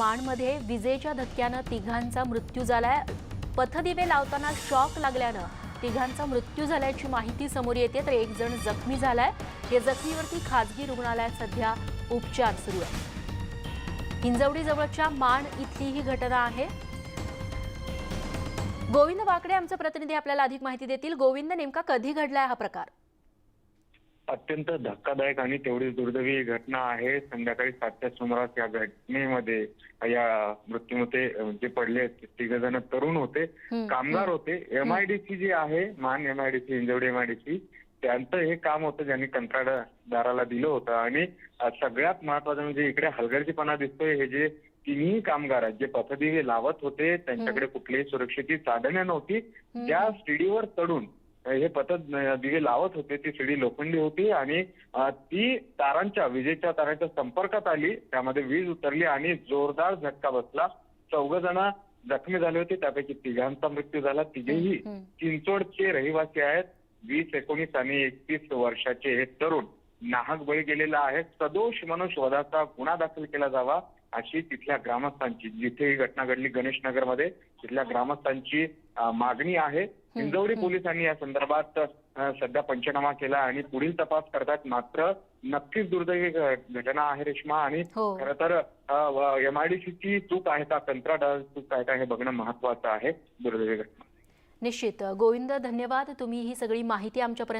माणमध्ये विजेच्या धक्क्यानं तिघांचा मृत्यू झालाय. पथदिवे लावताना शॉक लागल्यानं तिघांचा मृत्यू झाल्याची माहिती समोर येते तर एक जण जखमी झालाय. या जखमीवरती खाजगी रुग्णालयात सध्या उपचार सुरू आहे हिंजवडी जवळच्या माण इथली ही घटना आहे. गोविंद वाकडे आमचे प्रतिनिधी आपल्याला अधिक माहिती देतील. गोविंद नेमका कधी घडलाय हा प्रकार? अत्यंत धक्कादायक आणि तेवढीच दुर्दैवी घटना आहे. संध्याकाळी सातच्या सुमारास या घटनेमध्ये या मृत्यूमध्ये जे पडले तिघ जण तरुण होते कामगार होते. एमआयडीसी जी आहे मान एमआयडीसी इंजवडी एमआयडीसी त्यांचं हे काम होतं ज्यांनी कंत्राटदाराला दिलं होतं. आणि सगळ्यात महत्वाचं म्हणजे इकडे हलगर्जीपणा दिसतोय. हे जे तिन्ही कामगार आहेत जे पथदिवे लावत होते त्यांच्याकडे कुठलीही सुरक्षेची साधने नव्हती. त्या शिडीवर चढून हे पथ दिवे लावत होते ती शिडी लोखंडी होती आणि ती तारांच्या विजेच्या तारांच्या संपर्कात आली. त्यामध्ये वीज उतरली आणि जोरदार झटका बसला. चौघ जण जखमी झाले होते. त्यापैकी तिघांचा मृत्यू झाला. तिघेही. चिंचोडचे रहिवासी आहेत. वीस एकोणीस आणि एकतीस वर्षाचे हे तरुण नाहक बळी गेलेला आहे. सदोष मनुष्यवधाचा गुन्हा दाखल केला जावा. अशी तिथल्या ग्रामस्थांची जिथे ही घटना घडली गणेश नगरमध्ये तिथल्या ग्रामस्थांची मागणी आहे. हिंजवडी पोलिसांनी या संदर्भात सध्या पंचनामा केला आणि पुढील तपास करतात. मात्र नक्कीच दुर्दैवी घटना आहे रेश्मा आणि हो. खरं तर एमआयडीसीची चूक आहे का? कंत्राटदार चूक आहे का हे बघणं महत्वाचं आहे. दुर्दैवी घटना. निश्चित. गोविंद धन्यवाद. तुम्ही ही सगळी माहिती आमच्यापर्यंत